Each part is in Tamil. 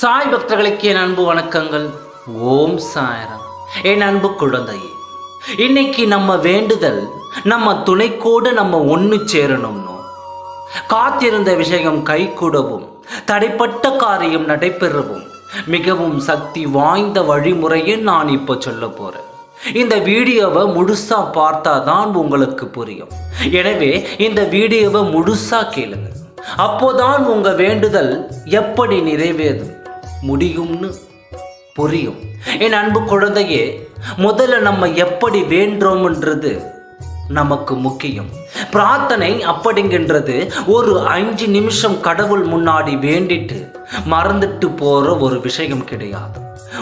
சாய் பக்தர்களுக்கு என் அன்பு வணக்கங்கள். ஓம் சாயரம். என் அன்பு குழந்தையே இன்னைக்கு நம்ம வேண்டுதல் நம்ம துணைக்கோடு நம்ம ஒன்று சேரணும்னு. காத்திருந்த விஷயம் கைகூடவும் தடைப்பட்ட காரியம் நடைபெறவும் மிகவும் சக்தி வாய்ந்த வழிமுறையை நான் இப்போ சொல்ல போகிறேன் இந்த வீடியோவை முழுசாக பார்த்தா தான் உங்களுக்கு புரியும். எனவே இந்த வீடியோவை முழுசாக கேளுங்க. அப்போதான் உங்கள் வேண்டுதல் எப்படி நிறைவேறும்? முடியும்னு புரியும். என் அன்பு குழந்தையே முதல்ல நம்ம எப்படி வேண்டோம்ன்றது நமக்கு முக்கியம். பிரார்த்தனை அப்படிங்கின்றது ஒரு அஞ்சு நிமிஷம் கடவுள் முன்னாடி வேண்டிட்டு மறந்துட்டு போற ஒரு விஷயம் கிடையாது.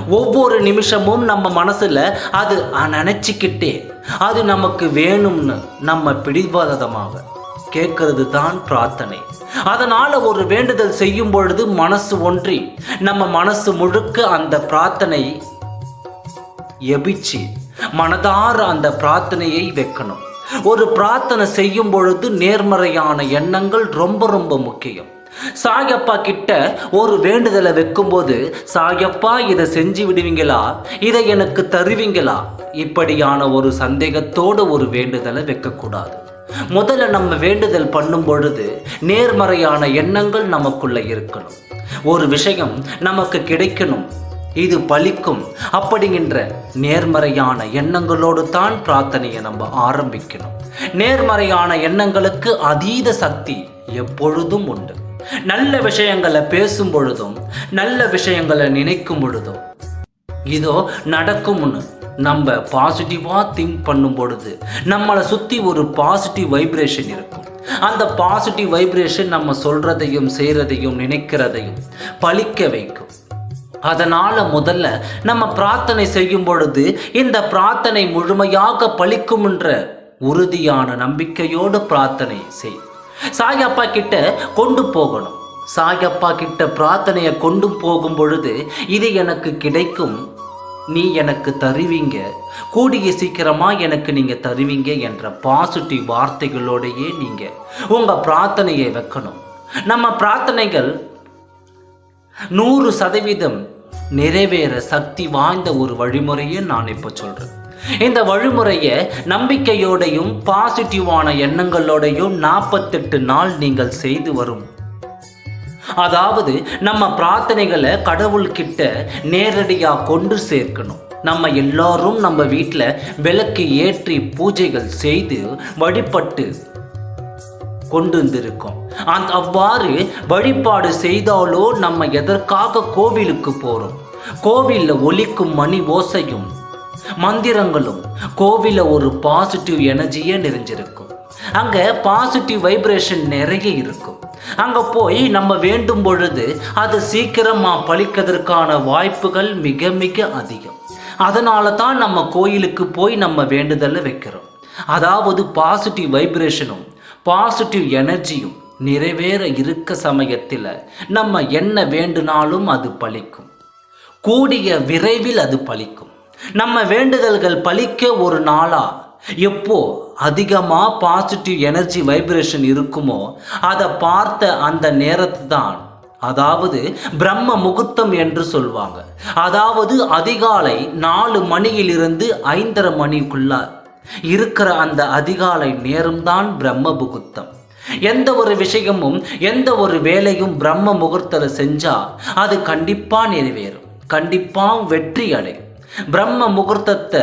ஒவ்வொரு நிமிஷமும் நம்ம மனசுல அது நினைச்சுக்கிட்டே அது நமக்கு வேணும்னு நம்ம பிடிவாதமாக கேட்கறது தான் பிரார்த்தனை. அதனால ஒரு வேண்டுதல் செய்யும் பொழுது மனசு ஒன்றி நம்ம மனசு முழுக்க அந்த பிரார்த்தனை எபிச்சு மனதார அந்த பிரார்த்தனையை வைக்கணும். ஒரு பிரார்த்தனை செய்யும் பொழுது நேர்மறையான எண்ணங்கள் ரொம்ப ரொம்ப முக்கியம். சாயப்பா கிட்ட ஒரு வேண்டுதலை வைக்கும்போது சாயப்பா இதை செஞ்சு விடுவீங்களா? இதை எனக்கு தருவீங்களா? இப்படியான ஒரு சந்தேகத்தோட ஒரு வேண்டுதலை வைக்கக்கூடாது. முதல்ல நம்ம வேண்டுதல் பண்ணும் பொழுது நேர்மறையான எண்ணங்கள் நமக்குள்ள இருக்கணும். ஒரு விஷயம் நமக்கு கிடைக்கணும் இது பலிக்கும் அப்படிங்கின்ற நேர்மறையான எண்ணங்களோடு தான் பிரார்த்தனையை நம்ம ஆரம்பிக்கணும். நேர்மறையான எண்ணங்களுக்கு அதீத சக்தி எப்பொழுதும் உண்டு. நல்ல விஷயங்களை பேசும் பொழுதும் நல்ல விஷயங்களை நினைக்கும் பொழுதும் இதோ நடக்கும்னு நம்ம பாசிட்டிவாக திங்க் பண்ணும் பொழுது நம்மளை சுற்றி ஒரு பாசிட்டிவ் வைப்ரேஷன் இருக்கும். அந்த பாசிட்டிவ் வைப்ரேஷன் நம்ம சொல்கிறதையும் செய்கிறதையும் நினைக்கிறதையும் பழிக்க வைக்கும். அதனால் முதல்ல நம்ம பிரார்த்தனை செய்யும் பொழுது இந்த பிரார்த்தனை முழுமையாக பலிக்கும் என்ற உறுதியான நம்பிக்கையோடு பிரார்த்தனை செய். சாயப்பா கிட்ட கொண்டு போகணும். சாயப்பா கிட்ட பிரார்த்தனையை கொண்டு போகும் பொழுது இது எனக்கு கிடைக்கும் நீ எனக்கு தருவீங்க. கூடிய சீக்கிரமாக எனக்கு நீங்கள் தருவீங்க என்ற பாசிட்டிவ் வார்த்தைகளோடையே நீங்கள் உங்கள் பிரார்த்தனையை வைக்கணும். நம்ம பிரார்த்தனைகள் நூறு சதவீதம் நிறைவேற சக்தி வாய்ந்த ஒரு வழிமுறையை நான் இப்போ சொல்கிறேன் இந்த வழிமுறையை நம்பிக்கையோடையும் பாசிட்டிவான எண்ணங்களோடையும் நாற்பத்தெட்டு நாள் நீங்கள் செய்து வரும் அதாவது நம்ம பிரார்த்தனைகளை கடவுள்கிட்ட நேரடியாக கொண்டு சேர்க்கணும். நம்ம எல்லாரும் நம்ம வீட்டில் விளக்கு ஏற்றி பூஜைகள் செய்து வழிபட்டு கொண்டு வந்திருக்கோம். அந்த அவ்வாறு வழிபாடு செய்தாலோ நம்ம எதற்காக கோவிலுக்கு போகிறோம் கோவிலில் ஒலிக்கும் மணி ஓசையும் மந்திரங்களும் கோவிலை ஒரு பாசிட்டிவ் எனர்ஜியே நிறைஞ்சிருக்கும். அங்கே பாசிட்டிவ் வைப்ரேஷன் நிறைய இருக்கும். அங்கே போய் நம்ம வேண்டும் பொழுது அது சீக்கிரமாக பழிக்கிறதுக்கான வாய்ப்புகள் மிக மிக அதிகம். அதனால தான் நம்ம கோயிலுக்கு போய் நம்ம வேண்டுதலை வைக்கிறோம். அதாவது பாசிட்டிவ் வைப்ரேஷனும் பாசிட்டிவ் எனர்ஜியும் நிறைவேற இருக்க சமயத்தில் நம்ம என்ன வேண்டுனாலும் அது பழிக்கும். கூடிய விரைவில் அது பழிக்கும். நம்ம வேண்டுதல்கள் பலிக்க ஒரு நாளா எப்போ அதிகமாக பாசிட்டிவ் எனர்ஜி வைப்ரேஷன் இருக்குமோ அதை பார்த்த அந்த நேரத்து தான் அதாவது பிரம்ம முகூர்த்தம் என்று சொல்வாங்க. அதாவது அதிகாலை நாலு மணியிலிருந்து ஐந்தரை மணிக்குள்ள இருக்கிற அந்த அதிகாலை நேரம்தான் பிரம்ம முகூர்த்தம். எந்த ஒரு விஷயமும் எந்த ஒரு வேலையும் பிரம்ம முகூர்த்தத்தில் செஞ்சா அது கண்டிப்பாக நிறைவேறும். கண்டிப்பாக வெற்றி அடையும். பிரம்ம முகூர்த்தத்தை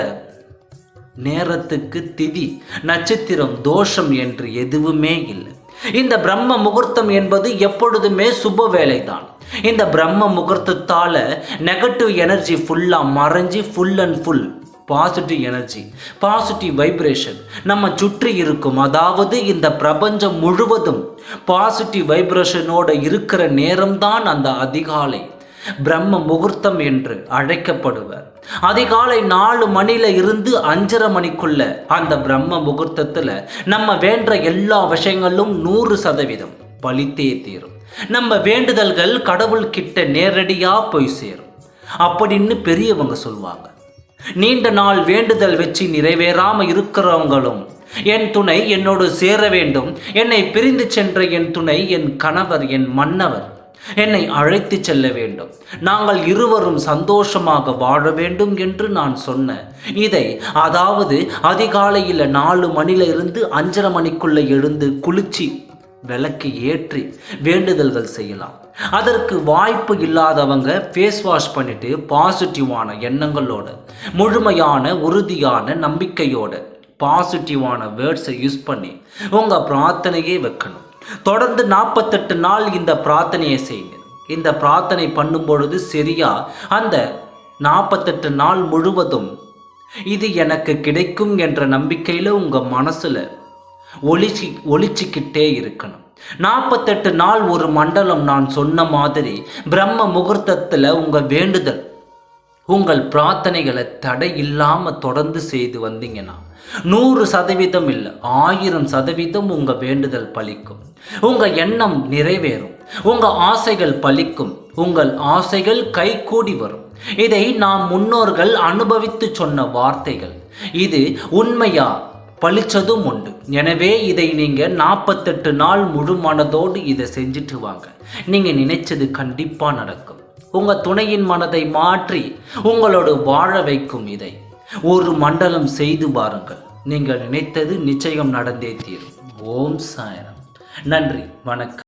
நேரத்துக்கு திதி நட்சத்திரம் தோஷம் என்று எதுவுமே இல்லை. இந்த பிரம்ம முகூர்த்தம் என்பது எப்பொழுதுமே சுப வேலைதான். இந்த பிரம்ம முகூர்த்தத்தால நெகட்டிவ் எனர்ஜி ஃபுல்லாக மறைஞ்சி full and full positive energy positive vibration நம்ம சுற்றி இருக்கும் அதாவது இந்த பிரபஞ்சம் முழுவதும் பாசிட்டிவ் வைப்ரேஷனோட இருக்கிற நேரம்தான் அந்த அதிகாலை. பிரம்ம முகூர்த்தம் என்று அழைக்கப்படுவர். அதிகாலை நாலு மணில இருந்து அஞ்சரை மணிக்குள்ள அந்த பிரம்ம முகூர்த்தத்துல நம்ம வேண்ட எல்லா விஷயங்களும் நூறு சதவீதம் பலித்தே தீரும். நம்ம வேண்டுதல்கள் கடவுள் கிட்ட நேரடியா போய் சேரும். அப்படின்னு பெரியவங்க சொல்லுவாங்க நீண்ட நாள் வேண்டுதல் வச்சு நிறைவேறாம இருக்கிறவங்களும் என் துணை என்னோடு சேர வேண்டும். என்னை பிரிந்து சென்ற என் துணை என் கணவர் என் மன்னவர். என்னை அழைத்து செல்ல வேண்டும். நாங்கள் இருவரும் சந்தோஷமாக வாழ வேண்டும் என்று நான் சொன்னேன். இதை அதாவது அதிகாலையில் நாலு மணில இருந்து அஞ்சரை மணிக்குள்ள எழுந்து குளிச்சு விளக்கு ஏற்றி வேண்டுதல்கள் செய்யலாம். அதற்கு வாய்ப்பு இல்லாதவங்க ஃபேஸ் வாஷ் பண்ணிட்டு பாசிட்டிவான எண்ணங்களோட முழுமையான உறுதியான நம்பிக்கையோட பாசிட்டிவான வேர்ட்ஸை யூஸ் பண்ணி உங்கள் பிரார்த்தனையே வைக்கணும். தொடர்ந்து நாற்பத்தெட்டு நாள் இந்த பிரார்த்தனையை செய்யுங்க இந்த பிரார்த்தனை பண்ணும் பொழுது சரியா? அந்த நாற்பத்தெட்டு நாள் முழுவதும் இது எனக்கு கிடைக்கும் என்ற நம்பிக்கையில் உங்கள் மனசில் ஒளிச்சி ஒளிச்சிக்கிட்டே இருக்கணும். நாற்பத்தெட்டு நாள் ஒரு மண்டலம் நான் சொன்ன மாதிரி பிரம்ம முகூர்த்தத்தில் உங்கள் வேண்டுதல் உங்கள் பிரார்த்தனைகளை தடை இல்லாமல் தொடர்ந்து செய்து வந்தீங்கன்னா நூறு சதவீதம் இல்லை ஆயிரம் சதவீதம் உங்கள் வேண்டுதல் பலிக்கும். உங்கள் எண்ணம் நிறைவேறும். உங்கள் ஆசைகள் பலிக்கும். உங்கள் ஆசைகள் கைகூடி வரும். இதை நாம் முன்னோர்கள் அனுபவித்து சொன்ன வார்த்தைகள். இது உண்மையா? பழிச்சதும் உண்டு. எனவே இதை நீங்கள் நாற்பத்தெட்டு நாள் முழு மனதோடு இதை செஞ்சுட்டு வாங்க. நீங்கள் நினைச்சது கண்டிப்பாக நடக்கும். உங்கள் துணையின் மனதை மாற்றி உங்களோடு வாழ வைக்கும் இதை. ஒரு மண்டலம் செய்து பாருங்கள். நீங்கள் நினைத்தது நிச்சயம் நடந்தே தீரும். ஓம் சாயனம் நன்றி. வணக்கம்.